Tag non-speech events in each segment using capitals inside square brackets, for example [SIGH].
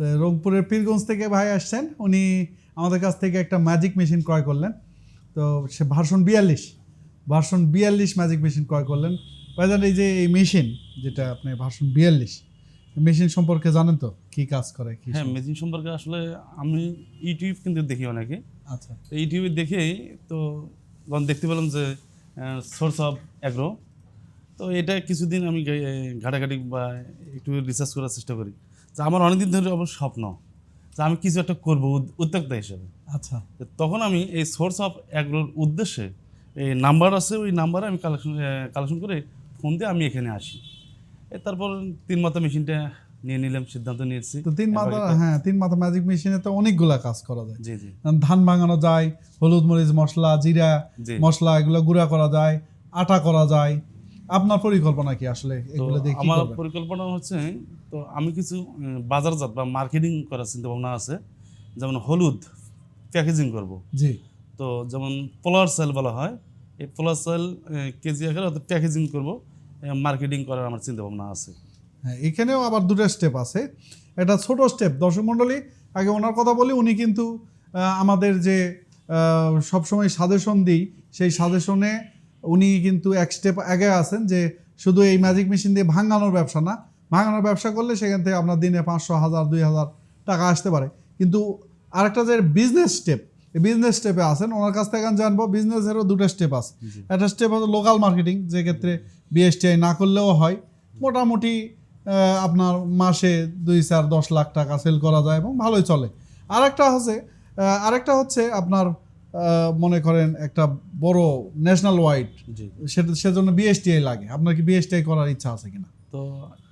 তো রংপুরের পীরগঞ্জ থেকে ভাই আসছেন। উনি আমাদের কাছ থেকে একটা ম্যাজিক মেশিন ক্রয় করলেন। তো সে ভার্সন বিয়াল্লিশ ভার্সন বিয়াল্লিশ ম্যাজিক মেশিন ক্রয় করলেন। ভাইজান এই যে এই মেশিন যেটা আপনি ভার্সন বিয়াল্লিশ মেশিন সম্পর্কে জানেন তো? কি কাজ করে কি হ্যাঁ মেশিন সম্পর্কে আসলে আমি ইউটিউব কিন্তু দেখি অনেকে। আচ্ছা। তো ইউটিউবে দেখেই তো যখন দেখতে পেলাম যে সোর্স অফ অ্যাগ্রো তো এটা কিছুদিন আমি ঘাটাঘাটি বা একটু রিসার্চ করার চেষ্টা করি। যে আমার অনেকদিন ধরে অবশ্য স্বপ্ন যে আমি কিছু একটা করব উদ- উদ্যোক্তা হিসেবে। আচ্ছা। তখন আমি এই সোর্স অফ অ্যাগ্রোর উদ্দেশ্যে এই নাম্বার আছে ওই নাম্বারে আমি কালেকশন কালেকশন করে ফোন দিয়ে আমি এখানে আসি। তারপর তিন মাথা মেশিনটা নিয়ে নিলাম সিদ্ধান্ত নিয়েছি। তো তিন মাথা হ্যাঁ তিন মাথা ম্যাজিক মেশিনে তো অনেকগুলা কাজ করা যায়। জি জি। ধান ভাঙানো যায় হলুদ মরিচ মশলা জিরা মশলা এগুলো গুঁড়া করা যায় আটা করা যায় আপনার পরিকল্পনা কি আসলে? এগুলো আমার পরিকল্পনা হচ্ছে তো আমি কিছু বাজারজাত বা মার্কেটিং করার চিন্তা ভাবনা আছে। যেমন হলুদ প্যাকেজিং করব। জি। তো যেমন পোলার সেল বলা হয় এই পোলার সেল কেজি আকারে অর্থাৎ প্যাকেজিং করব। মার্কেটিং করার আমার চিন্তা ভাবনা আছে। হ্যাঁ এখানেও আবার দুটো স্টেপ আছে। এটা ছোট স্টেপ দর্শক মণ্ডলী আগে ওনার কথা বলি উনি কিন্তু আমাদের যে সবসময় সাজেশন দিই সেই সাজেশনে উনি কিন্তু এক স্টেপ আগে আছেন যে শুধু এই ম্যাজিক মেশিন দিয়ে ভাঙানোর ব্যবসা না ভাঙানোর ব্যবসা করলে সেখান থেকে আপনার দিনে পাঁচশো হাজার দুই হাজার টাকা আসতে পারে। কিন্তু আরেকটা যে বিজনেস স্টেপ এই বিজনেস স্টেপে আছেন ওনার কাছ থেকে আমি জানব বিজনেসেরও দুটো স্টেপ আছে। একটা স্টেপ হচ্ছে লোকাল মার্কেটিং যে ক্ষেত্রে বিএসটিআই না করলেও হয়। মোটামুটি আপনার মাসে দুই চার দশ লাখ টাকা সেল করা যায় এবং ভালোই চলে। আরেকটা হচ্ছে আরেকটা হচ্ছে আপনার মনে করেন একটা বড় ন্যাশনাল ওয়াইড জি। সেটা সেজন্য বিএসটিআই লাগে। আপনার কি বিএসটিআই করার ইচ্ছা আছে কিনা? তো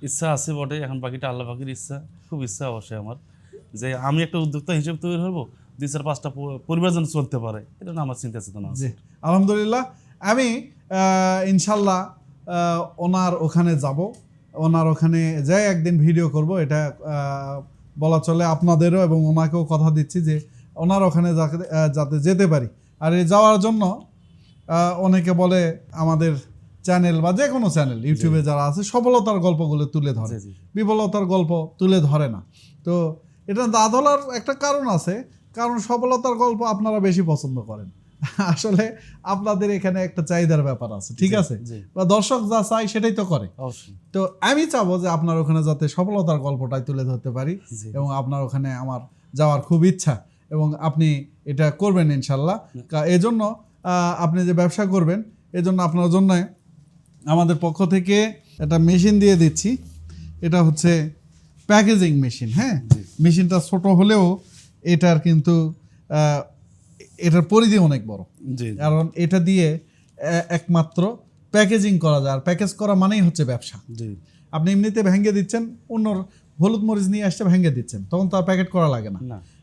ইচ্ছা আছে বটে এখন বাকিটা আল্লাহ পাখির ইচ্ছা খুব ইচ্ছা অবশ্যই আমার। যে আমি একটা উদ্যোক্তা হিসেবে তৈরি হব দুই চার পাঁচটা পরিবার যেন চলতে পারে এটা না আমার চিন্তা চেতনা আছে। জি আলহামদুলিল্লাহ। আমি ইনশাল্লাহ ওনার ওখানে যাব। ওনার ওখানে যাই একদিন ভিডিও করব এটা বলা চলে আপনাদেরও এবং ওনাকেও কথা দিচ্ছি যে ওনার ওখানে যাতে যেতে পারি। আর এই যাওয়ার জন্য অনেকে বলে আমাদের চ্যানেল বা যে কোনো চ্যানেল ইউটিউবে যারা আছে সফলতার গল্পগুলো তুলে ধরে। বিফলতার গল্প তুলে ধরে না। তো এটা ধরার একটা কারণ আছে কারণ সফলতার গল্প আপনারা বেশি পছন্দ করেন। [LAUGHS] আসলে আপনাদের এখানে একটা চাহিদার ব্যাপার আছে ঠিক আছে? বা দর্শক যা চাই সেটাই তো করে। তো আমি চাবো যে আপনার ওখানে যাতে সফলতার গল্পটাই তুলে ধরতে পারি এবং আপনার ওখানে আমার যাওয়ার খুব ইচ্ছা। এবং আপনি এটা করবেন ইনশাল্লাহ। এজন্য আপনি যে ব্যবসা করবেন এজন্য আপনার জন্য আমাদের পক্ষ থেকে একটা মেশিন দিয়ে দিচ্ছি। এটা হচ্ছে প্যাকেজিং মেশিন হ্যাঁ? মেশিনটা ছোট হলেও এটার কিন্তু এটার পরিধি অনেক বড়। কারণ এটা দিয়ে একমাত্র প্যাকেজিং করা যায়। আর প্যাকেজ করা মানেই হচ্ছে ব্যবসা। আপনি এমনিতে ভেঙে দিচ্ছেন অন্য হলুদ মরিচ নিয়ে আসছে ভেঙে দিচ্ছেন। তখন তো আর প্যাকেট করা লাগে না।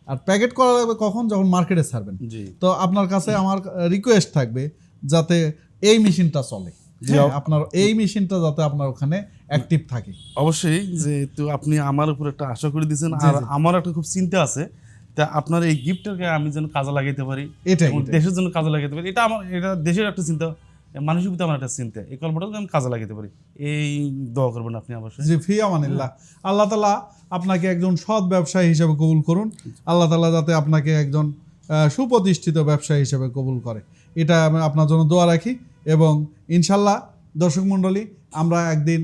আর প্যাকেট করা লাগবে কখন? যখন মার্কেটে ছাড়বেন। তো আপনার কাছে আমার রিকোয়েস্ট থাকবে যাতে এই মেশিনটা চলে। হ্যাঁ, আপনার এই মেশিনটা যাতে আপনার ওখানে অ্যাক্টিভ থাকে। অবশ্যই যে তো আপনি আমার উপর একটা আশা করে দিয়েছেন আর আমার একটা খুব চিন্তা আছে তা আপনার এই গিফটটাকে আমি যেন কাজে লাগাইতে পারি এটাই। দেশের জন্য কাজে লাগাইতে পারি এটা আমার এটা দেশের একটা চিন্তা। মানুষের প্রতি আমার একটা চিন্তা, এই কল্পটাকে আমি কাজে লাগাইতে পারি, এই দোয়া করবেন আপনি অবশ্যই। জি, ফি আমানিল্লাহ। আল্লাহ তালা আপনাকে একজন সৎ ব্যবসায়ী হিসেবে কবুল করুন। আল্লাহ তালা যাতে আপনাকে একজন সুপ্রতিষ্ঠিত ব্যবসায়ী হিসেবে কবুল করে। এটা আমি আপনার জন্য দোয়া রাখি এবং ইনশাল্লাহ দর্শক মণ্ডলী, আমরা একদিন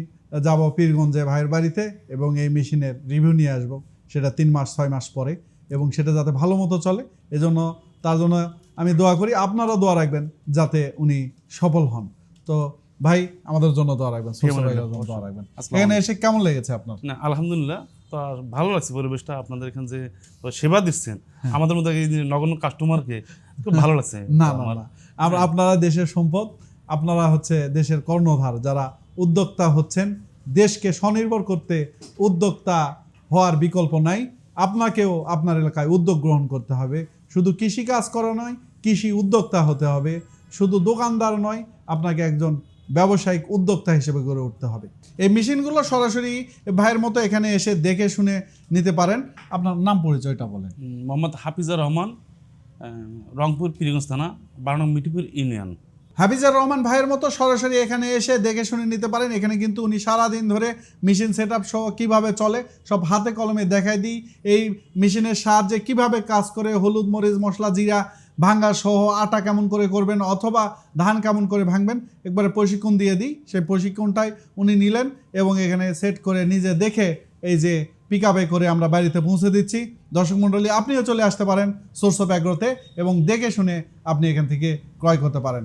যাব পীরগঞ্জে ভাইয়ের বাড়িতে এবং এই মেশিনের রিভিউ নিয়ে আসব। সেটা তিন মাস, ছয় মাস পরে এবং সেটা যাতে ভালো মতো চলে। এজন্য তার জন্য আমি দোয়া করি আপনারাও দোয়া রাখবেন যাতে উনি সফল হন। তো ভাই আমাদের জন্য দোয়া রাখবেন দোয়া এখানে এসে কেমন লেগেছে আপনার? না আলহামদুলিল্লাহ তো ভালো লাগছে পরিবেশটা আপনাদের এখানে যে সেবা দিচ্ছেন আমাদের মধ্যে এই নগণ্য কাস্টমারকে খুব ভালো লাগছে। হ্যাঁ। [LAUGHS] না না না। আমরা আপনারা দেশের সম্পদ আপনারা হচ্ছে দেশের কর্ণধার যারা উদ্যোক্তা হচ্ছেন দেশকে স্বনির্ভর করতে উদ্যোক্তা হওয়ার বিকল্প নাই। আপনাকেও আপনার এলাকায় উদ্যোগ গ্রহণ করতে হবে। শুধু কৃষি কাজ করা নয়, কৃষি উদ্যোক্তা হতে হবে। শুধু দোকানদার নয়, আপনাকে একজন ব্যবসায়িক উদ্যোক্তা হিসেবে গড়ে উঠতে হবে। এই মেশিনগুলো সরাসরি ভাইয়ের মতো এখানে এসে দেখে শুনে নিতে পারেন। আপনার নাম পরিচয়টা বলেন। মোহাম্মদ হাফিজুর রহমান রংপুর পীরগঞ্জ থানা, বারো নং মিঠিপুর ইউনিয়ন। হাফিজার রহমান ভাইয়ের মতো সরাসরি এখানে এসে দেখে শুনে নিতে পারেন। এখানে কিন্তু উনি সারাদিন ধরে মেশিন সেট আপ সহ কীভাবে চলে, সব হাতে কলমে দেখাই দিই। এই মেশিনের সাহায্যে কীভাবে কাজ করে, হলুদ, মরিচ, মশলা, জিরা, ভাঙ্গা সহ আটা কেমন করে করবেন অথবা ধান কেমন করে ভাঙবেন, একবারে প্রশিক্ষণ দিয়ে দিই। সেই প্রশিক্ষণটাই উনি নিলেন এবং এখানে সেট করে নিজে দেখে এই যে পিক আপে করে আমরা বাড়িতে পৌঁছে দিচ্ছি। দর্শক মণ্ডলী, আপনিও চলে আসতে পারেন সোর্স অফ অ্যাগ্রোতে এবং দেখে শুনে আপনি এখান থেকে ক্রয় করতে পারেন।